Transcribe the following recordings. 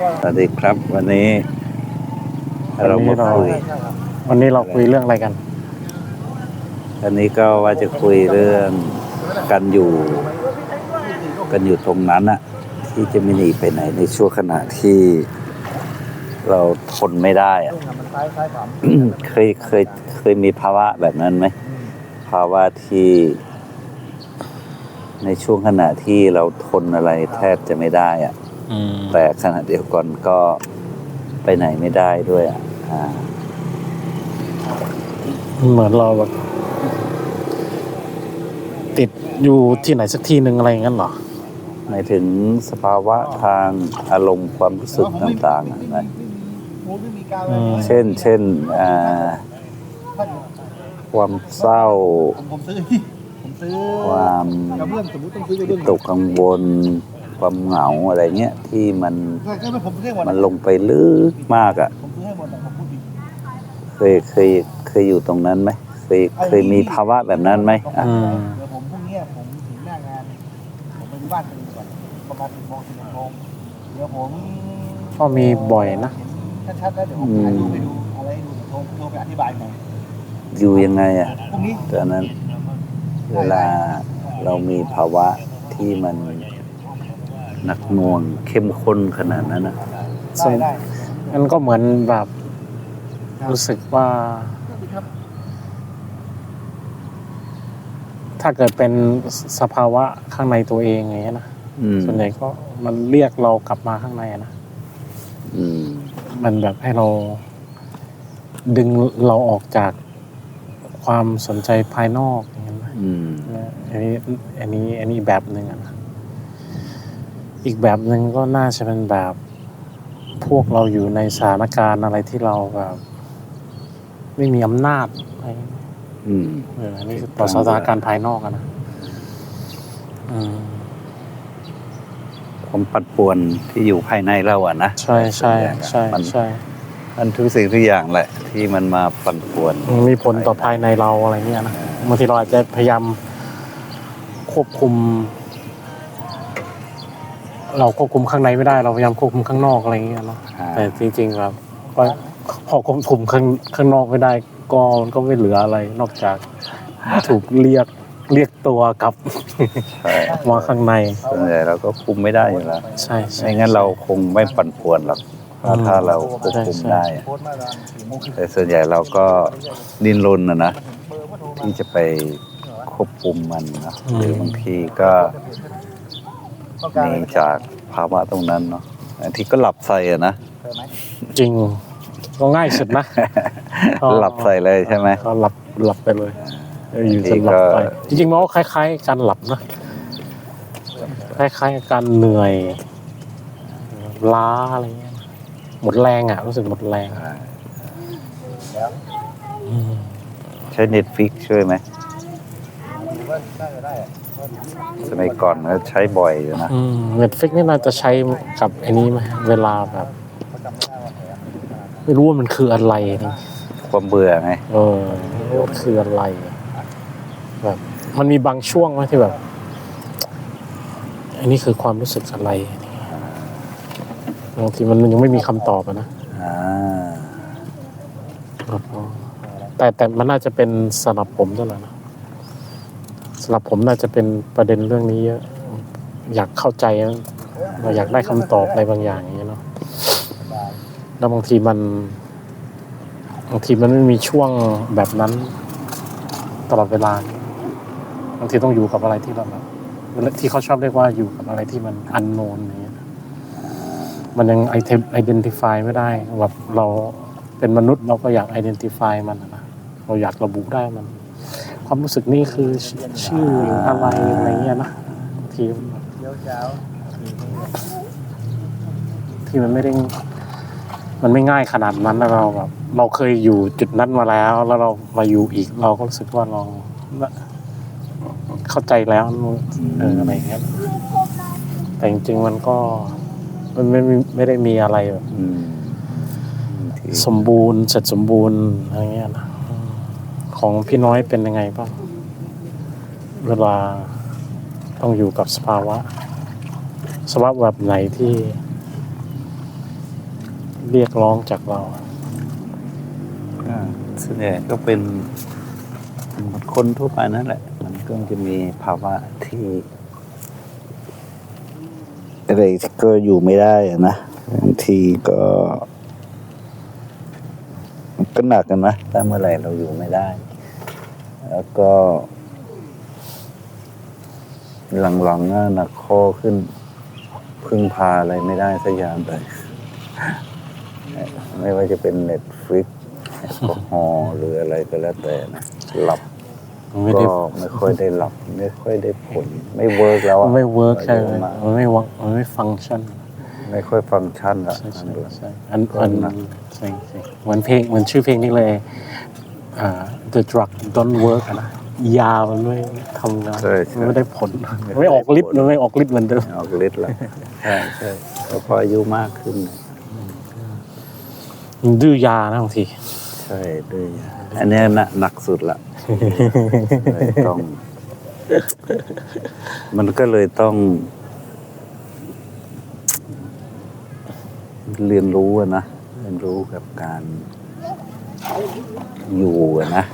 สวัสดีครับ วันนี้ เรามาคุย วันนี้เราคุยเรื่องอะไรกัน วันนี้ก็ว่าจะคุยเรื่องกันอยู่ กันอยู่ตรงนั้นอะที่จะไม่หนีไปไหนในช่วงขณะที่เราทนไม่ได้อะเคยเคยเคยมีภาวะแบบนั้นไหมภาวะที่ ในช่วงขณะที่เราทนอะไรแทบจะไม่ได้อะอืม แต่ขณะเดียวกันก็ไปไหนไม่ได้ด้วยอะอ่าเหมือนเราแบบติดอยู่ที่ไหนสักที่หนึ่งอะไรอย่างนั้นเหรอหมายถึงสภาวะทางอารมณ์ความรู้สึกต่างๆอะนะอืมเช่น เช่นอ่าความเศร้าผมซื้อที่ผมซื้อความกระเบื้องสมมติต้องซื้อกระวิเบื้องตกกังวล ความเหงาอะไรเงี้ยที่มันใช่ใช่ไหมผมซื้อให้หมดมันลงไปลึกมากอะผมซื้อให้หมดอะผมพูดผิดเคยเคยเคยอยู่ตรงนั้นไหมเคยเคยมีภาวะแบบนั้นไหมอะอืมเดี๋ยวผมพรุ่งนี้ผมถึงหน้างานผมไปดูบ้านตัวเองก่อนประมาณสิบโมงสิบเอ็ดโมงเดี๋ยวผมก็มีบ่อยนะเห็นชัดๆแล้วเดี๋ยวผมถ่ายรูปไปดูอะไรให้ดูเดี๋ยวโทรโทรไปอธิบายหน่อยอยู่ยังไงอะพรุ่งนี้ตอนนั้น เวลาเรามีภาวะที่มัน หนักหน่วงเข้มข้นขนาดนั้นนะได้ได้มันก็เหมือนแบบรู้สึกว่าครับถ้าเกิดเป็นสภาวะข้างในตัวเองอย่างเงี้ยนะอืมส่วนใหญ่ก็มันเรียกเรากลับมาข้างในอะนะอืมมันแบบให้เรา ดึงเราออกจากความสนใจภายนอกอย่างเงี้ยนะอืมอันนี้อันนี้อันนี้แบบหนึ่งอะนะ อีกแบบหนึ่งก็น่าจะเป็นแบบ พวกเราอยู่ในสถานการณ์อะไรที่เราแบบไม่มีอำนาจอะไรอืมเอออันนี้คือต่อสถานการณ์ภายนอกอะนะอืมความปั่นป่วนที่อยู่ภายในเราอะนะใช่ใช่ใช่มันใช่มันทุกสิ่งทุกอย่างแหละ ที่มันมาปั่นป่วนมันมีผลต่อภายในเราอะไรเงี้ยนะบางทีเราอาจจะพยายามควบคุม เราควบคุมข้างในไม่ได้เราพยายามควบคุมข้างนอกอะไรเงี้ยเนาะอ่าแต่จริงๆแบบก็พอควบคุมข้างข้างนอกไม่ได้ก็มันก็ไม่เหลืออะไรนอกจากถูกเรียกเรียกตัวกลับใช่มาข้างในส่วนใหญ่เราก็คุมไม่ได้อยู่แล้วใช่ใช่ไม่งั้นเราคงไม่ปั่นป่วนหรอกถ้าถ้าเราควบคุมได้อะโพสต์มาตอนสี่โมงครึ่งแต่ส่วนใหญ่เราก็ดิ้นรนนะนะที่จะไปควบคุมมันนะหรือบางทีก็ ต้องการหนีจากภาวะตรงนั้นเนาะบางทีก็หลับใส่อะนะเจอไหมจริงก็ง่ายสุดนะ อ๋อ หลับใส่เลยใช่ไหม ก็หลับหลับไปเลยเอออยู่บางทีจนหลับไปก็ จริงๆมันก็คล้าย ๆ การหลับนะคล้ายๆกับการเหนื่อยล้าอะไรเงี้ยหมดแรงอะรู้สึกหมดแรงอืมใช้เน็ตฟิกช่วยไหมผมว่าน่าจะได้อะ สมัยก่อนก็ใช้บ่อยอยู่นะอืมเน็ตฟิกนี่น่าจะใช้กับไอ้นี้ไหมเวลาแบบเขาจำไม่ได้ว่าแผลไม่รู้ว่ามันคืออะไรนี่ความเบื่อไงเออไม่รู้ว่ามันคืออะไรแบบ มันมีบางช่วงไหมที่แบบ อันนี้คือความรู้สึกอะไรบางทีมันยังไม่มีคำตอบอะนะอ่าแต่แต่มันน่าจะเป็นสำหรับผมเท่านั้นนะสำหรับผมน่าจะเป็นประเด็นเรื่องนี้เยอะอยากเข้าใจนะเราอยากได้คำตอบอะไรบางอย่างอย่างเงี้ยเนาะแล้วบางทีมันบางทีมันไม่มีช่วงแบบนั้นตลอดเวลาบางทีต้องอยู่กับอะไรที่เราแบบที่เขาชอบเรียกว่าอยู่กับอะไรที่มันอันโนนอย่างเงี้ยมันยังไอเทมไอดีนติฟายไม่ได้แบบเราเป็นมนุษย์เราก็อยากไอดีนติฟายมันนะเราอยากระบุได้มัน ความรู้สึกนี่คือชชื่ออะไรอะไรเงี้ยนะบางทีมันแบบเดี๋ยวเช้าที่มันไม่ได้มันไม่ง่ายขนาดนั้นนะเราแบบเราเคยอยู่จุดนั้นมาแล้ว แล้วเรามาอยู่อีก เราก็รู้สึกว่าเราเข้าใจแล้วเอออะไรเงี้ยแต่จริงๆมันก็มันไม่มีไม่ได้มีอะไรแบบอืมที่สมบูรณ์เสร็จสมบูรณ์อะไรเงี้ยนะอืม ของพี่น้อยเป็นยังไงบ้างเวลาต้องอยู่กับสภาวะ สภาวะแบบไหนที่เรียกร้องจากเราส่วนใหญ่ก็เป็นคนทั่วไปนั่นแหละ มันก็จะมีภาวะที่อะไรก็อยู่ไม่ได้นะบางทีก็ก็หนักกันนะถ้าเมื่อไหร่เราอยู่ไม่ได้ แล้วก็หลังๆน่ะหนักคอขึ้น พึ่งพาอะไรไม่ได้สักอย่างเลย ไม่ว่าจะเป็นเน็ตฟลิกแอลกอฮอล์หรืออะไรก็แล้วแต่นะ หลับไม่ได้ก็ไม่ค่อยได้หลับ ไม่ค่อยได้ผล ไม่เวิร์กแล้วมัอะนไม่เวิร์กใช่อาไหมยุมามันไม่วังมันไม่ฟังก์ชัน ไม่ค่อยฟังก์ชันละใช่อันใช่ดูใช่อันก็อันหนักใช่ใช่เหมือนเพลงเหมือนชื่อเพลงนี้เลยอ่า The drug don't work อะนะยามันไม่ทำงานใช่ใช่ มันไม่ได้ผลมันไม่ออกฤทธิ์มันไม่ออกฤทธิ์เหมือนเดิมออกฤทธิ์แล้วใช่ใช่ก็พออายุมากขึ้น มันดื้อยานะบางทีใช่ด้วยอันเนี้ยหนักหนักสุดละ เลยต้อง มันก็เลยต้อง เรียนรู้อะนะเรียนรู้กับการ อยู่อะนะ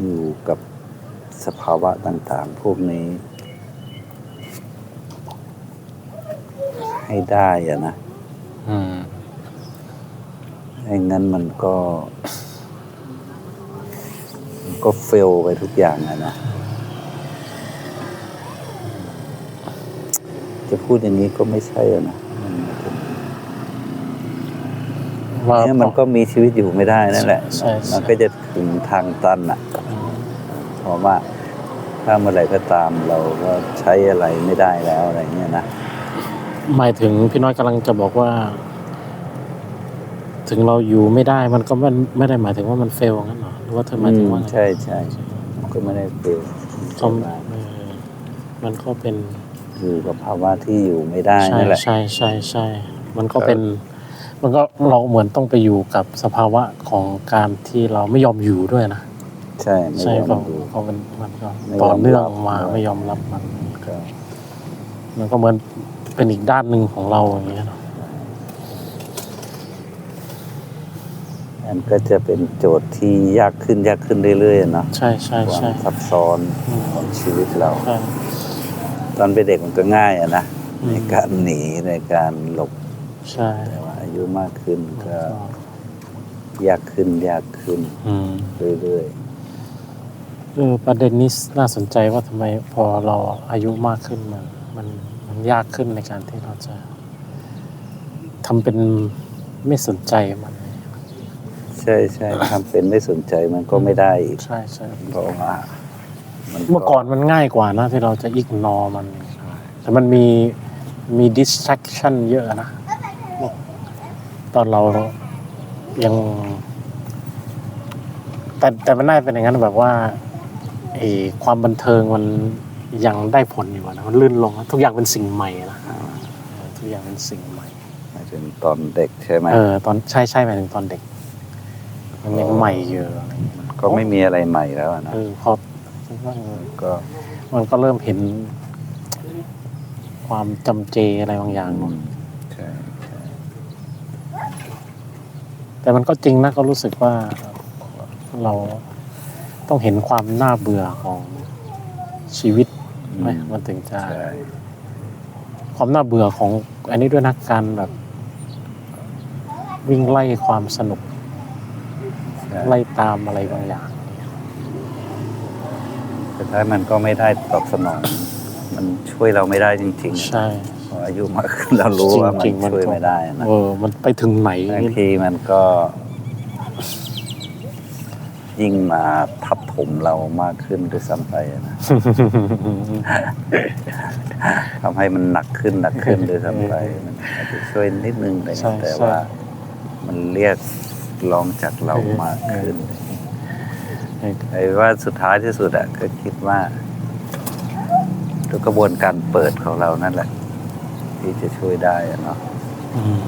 อยู่กับสภาวะต่างๆ พวกนี้ ให้ได้อะนะอืมไม่งั้นมันก็ มันก็เฟลไปทุกอย่างอะนะ จะพูดอย่างนี้ก็ไม่ใช่อะนะมัน ว่า เนี่ยมันก็มีชีวิตอยู่ไม่ได้นั่นแหละใช่ใช่มันก็จะถึงทางตันอะเพราะว่าถ้าเมื่อไหร่ก็ตามเราก็ใช้อะไรไม่ได้แล้วอะไรเงี้ยนะหมายถึงพี่น้อยกำลังจะบอกว่า ถึงเราอยู่ไม่ได้มันก็ไม่ไม่ได้หมายถึงว่ามันเฟลงั้นเหรอหรือว่าเธอหมายถึงว่าอืมใช่ใช่มันก็ไม่ได้เฟลชมเออมันก็เป็นอยู่กับภาวะที่อยู่ไม่ได้ใช่นั่นแหละใช่ใช่ใช่มันก็เป็น มันก็เราเหมือนต้องไปอยู่กับสภาวะของการที่เราไม่ยอมอยู่ด้วยนะ ใช่ไม่ใช่ยอก็มอยู่ก็มันมันก็ไม่ยอมต่อเนื่องรับมาด้วยไม่ยอมรับมันก็มันก็เหมือนเป็นอีกด้านหนึ่งของเราอย่างเงี้ยเนาะมันก็จะเป็นโจทย์ที่ยากขึ้นยากขึ้นเรื่อยๆเนาะใช่ใช่ควาใช่มซับซ้อนอืมของชีวิตเราใช่ตอนเป็นเด็กมันก็ง่ายอะนะอืมในการหนีในการหลบใช่แต่ว่าอา ยุมากขึ้นก็ยากขึ้นยากขึ้นอืมเรื่อยเออประเด็นนี้น่าสนใจว่าทำไมพอเราอายุมากขึ้นมันมันมันยากขึ้นในการที่เราจะทำเป็นไม่สนใจมัน ๆ ใช่ใช่ทำเป็นไม่สนใจมันก็ไม่ได้อีกใช่ใช่เพราะว่ามันเมื่อก่อนมันง่ายกว่านะที่เราจะอิกนอมัน แต่มันมีมี distraction เยอะนะ ตอนเรายังแต่แต่มันน่าจะเป็นอย่างนั้นแบบว่าไอ้ความบันเทิงมันยังได้ผลอยู่อะนะมันลื่นลงนะทุกอย่างเป็นสิ่งใหม่นะเออทุกอย่างเป็นสิ่งใหม่หมายถึงตอนเด็กใช่ไหมเออตอนใช่ใช่หมายถึงตอนเด็กมันยังใหม่อยู่อะไรอย่างเงี้ยก็ไม่มีอะไรใหม่แล้วอะนะเออพอคิดว่าเออก็มันก็เริ่มเห็นความจำเจอะไรบางอย่าง อื เนอะ มใช่ใช่ แต่มันก็จริงนะก็รู้สึกว่าเราต้องเห็นความน่าเบื่อของชีวิตไหมมันถึงจะใช่ความน่าเบื่อของ อันนี้ด้วยนะการแบบ วิ่งไล่ความสนุกใช่ไล่ตามอะไรบางอย่างสุดท้ายมันก็ไม่ได้ตอบสนอง มันช่วยเราไม่ได้จริง ๆ ใช่พ ออายุมากขึ้นเรารู้ว่ามันจริงๆมันช่วยก็ ไม่ได้นะเออ มันไปถึงไหนบางทีมันก็ ยิ่งมาทับถมเรามากขึ้นด้วยซ้ำไปอะนะทำให้มันหนักขึ้นหนักขึ้นด้วยซ้ำไปมันอาจจะช่วยนิดนึงแต่ใช่แต่ใช่ว่า มันเรียกร้องจากเรามากขึ้น ไอ้ว่าสุดท้ายที่สุดอะก็คิดว่าด้วยกระบวนการเปิดของเรานั่นแหละ ที่จะช่วยได้อะเนาะอืม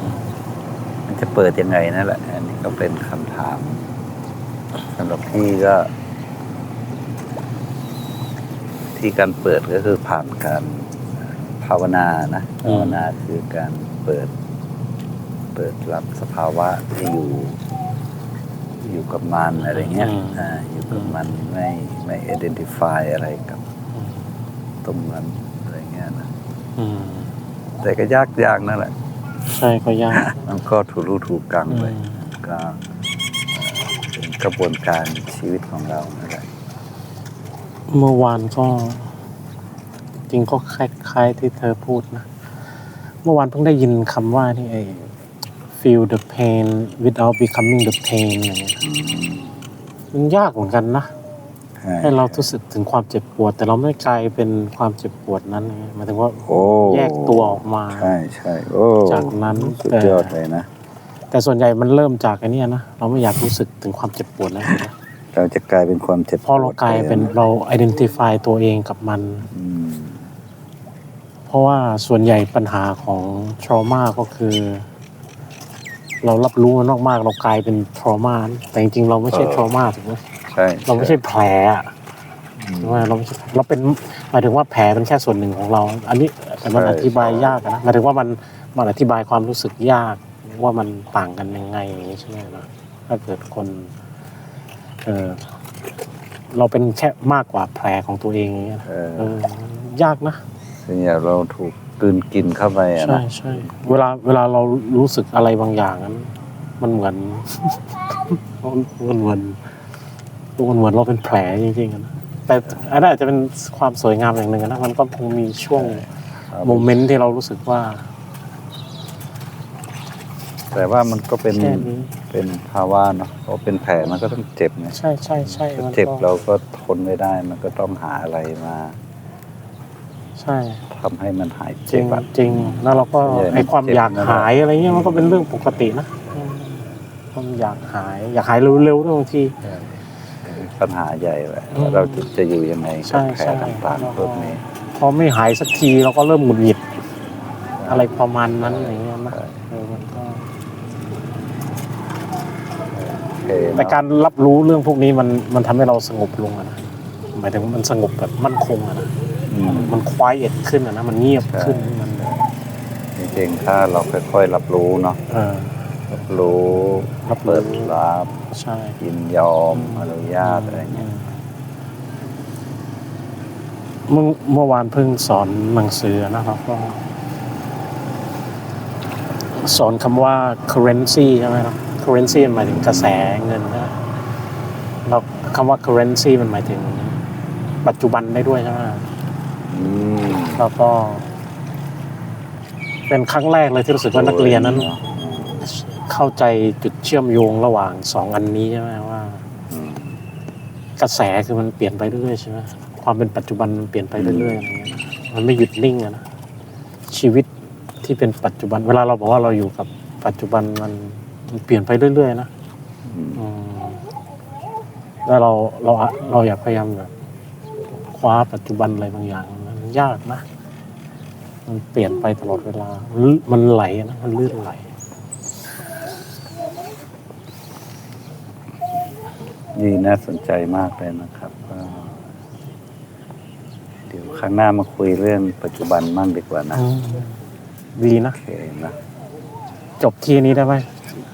มันจะเปิดยังไงนั่นแหละ อันนี้ก็เป็นคำถามสำหรับพี่ก็ ที่การเปิดก็คือผ่านการภาวนานะภาวนาคือการเปิด เปิดรับสภาวะที่อยู่ อยู่กับมันอะไรเงี้ยอืมอ่าอยู่กับมันไม่ไม่ identify อะไรกับ ตรงนั้นอะไรเงี้ยนะ อืม แต่ก็ยากยากนั่นแหละ ใช่ก็ยาก มันก็ถูรูถูกกังอืไปมก็เอ่อเป็นกระบวนการชีวิตของเรานั่นแหละเมื่อวานก็ จริงก็คล้ายๆที่เธอพูดนะ เมื่อวานเพิ่งได้ยินคำว่าที่ไอ้ feel the pain without becoming the pain อะไรเงี้ยมันยากเหมือนกันนะ ให้เรารู้สึกถึงความเจ็บปวด แต่เราไม่กลายเป็นความเจ็บปวดนั้นไงหมายถึงว่าโอ้แยกตัวออกมา ใช่ใช่โอ้จากนั้นสุดยอดเลยนะ แต่ส่วนใหญ่มันเริ่มจากไอ้เนี้ยนะเราไม่อยากรู้สึกถึงความเจ็บปวดแล้วนะเราจะกลายเป็นความเจ็บเพราะเรากลายเป็นปวดเรา identify ตัวเองกับมันอืมเพราะว่าส่วนใหญ่ปัญหาของ trauma ก็คือ เรารับรู้มันมากๆเรากลายเป็น trauma แต่จริงๆเราไม่ใช่ trauma ถูกไหม ใช่เราไม่ใช่แผลอะถูกไหมเราไม่ใช่เราเป็นหมายถึงว่าแผลเป็นแค่ส่วนหนึ่งของเรา อันนี้แต่มันอธิบายยากอะนะหมายถึงว่ามันมันอธิบายความรู้สึกยากว่ามันต่างกันยังไงอย่างนี้ใช่ไหมนะถ้าเกิดคนเออเราเป็นแค่มากกว่าแผลของตัวเองอย่างเงี้ยนะเออเออยากนะส่วนใหญ่เราถูกกลืนกินเข้าไปอะใช่นะใช่เวลาเวลาเรารู้สึกอะไรบางอย่างนั้น มันเหมือนมันเหมือน มันเหมือนเราเป็นแผลจริงๆอะนะแต่อันนั้นอาจจะเป็นความสวยงามอย่างหนึ่งอะนะมันก็คงมีช่วงครับโมเมนต์ที่เรารู้สึกว่า แต่ว่ามันก็เป็นแค่นี้ เป็นภาวะเนาะเพราะเป็นแผลมันก็ต้องเจ็บไงใช่ใช่ใช่มันเจ็บก็เราก็ทนไม่ได้ มันก็ต้องหาอะไรมาใช่ ทำให้มันหายจริเจ็บงอะ จริงแล้วเราก็ส่วนใหญ่ไอความมันเจ็บอยากนั่นแหละหายอะไรเงี้ยมันก็เป็นเรื่องปกตินะอืมความอยากหาย อยากหายเร็วๆด้วยบางที ปัญหาใหญ่เลยอืมว่าเราจะจะอยู่ยังไงใช่กับแผลใช่ต่างๆพวกนี้ พอไม่หายสักทีเราก็เริ่มหงุดหงิด อะไรประมาณนั้นอย่างเงี้ยนะใช่เออมันก็โอเคแต่เนาะการรับรู้เรื่องพวกนี้มันมันทำให้เราสงบลงอะนะหมายถึงว่ามันสงบแบบมั่นคงอะนะอืมมันควายเอ็ดขึ้นอะนะมันเงียบขึ้นใช่มันจริงๆถ้าเราค่อยๆรับรู้เนาะเออรับรู้รับรู้เปิดรับ ใช่ ยินยอมอนุญาตอะไรเงี้ยเมื่อเมื่อวานเพิ่งสอนหนังสือนะครับก็สอนคำว่า currency ใช่ไหมครับ currency มันหมายถึงกระแสเงินนะแล้วคำว่า currency มันหมายถึง ปัจจุบันได้ด้วยใช่ไหมอืมแล้วก็ เป็นครั้งแรกเลยที่รู้สึกว่านักเรียนนั้น เข้าใจจุดเชื่อมโยงระหว่างสองอันนี้ใช่ไหมว่าอืมกระแสคือมันเปลี่ยนไปเรื่อยๆใช่ไหมความเป็นปัจจุบันมันเปลี่ยนไปเรื่อยๆอะไรเงี้ยนะมันไม่หยุดนิ่งอะนะชีวิตที่เป็นปัจจุบัน เวลาเราบอกว่าเราอยู่กับปัจจุบันมันมันเปลี่ยนไปเรื่อยๆนะอืมอืมแล้วเราเราเราอยากพยายามแบบคว้าปัจจุบันอะไรบางอย่างมันยากนะ มันเปลี่ยนไปตลอดเวลา มันมันไหลอะนะ มันลื่นไหล นี่น่าสนใจมากเลยนะครับก็เดี๋ยวครั้งหน้ามาคุยเรื่องปัจจุบันมั่งดีกว่านะอืมดีนะโอเคนะจบที่นี้ได้ไหม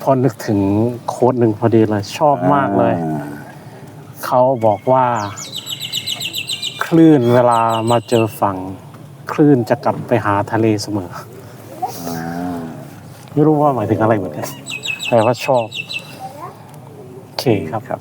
พอนึกถึงโค้ดหนึ่งพอดีเลยชอบมากเลยอ่าเขาบอกว่า คลื่นเวลามาเจอฝั่ง คลื่นจะกลับไปหาทะเลเสมออ่าไม่รู้ว่าหมายถึงอะไรเหมือนกันแต่ว่าชอบ โอเคครับครับ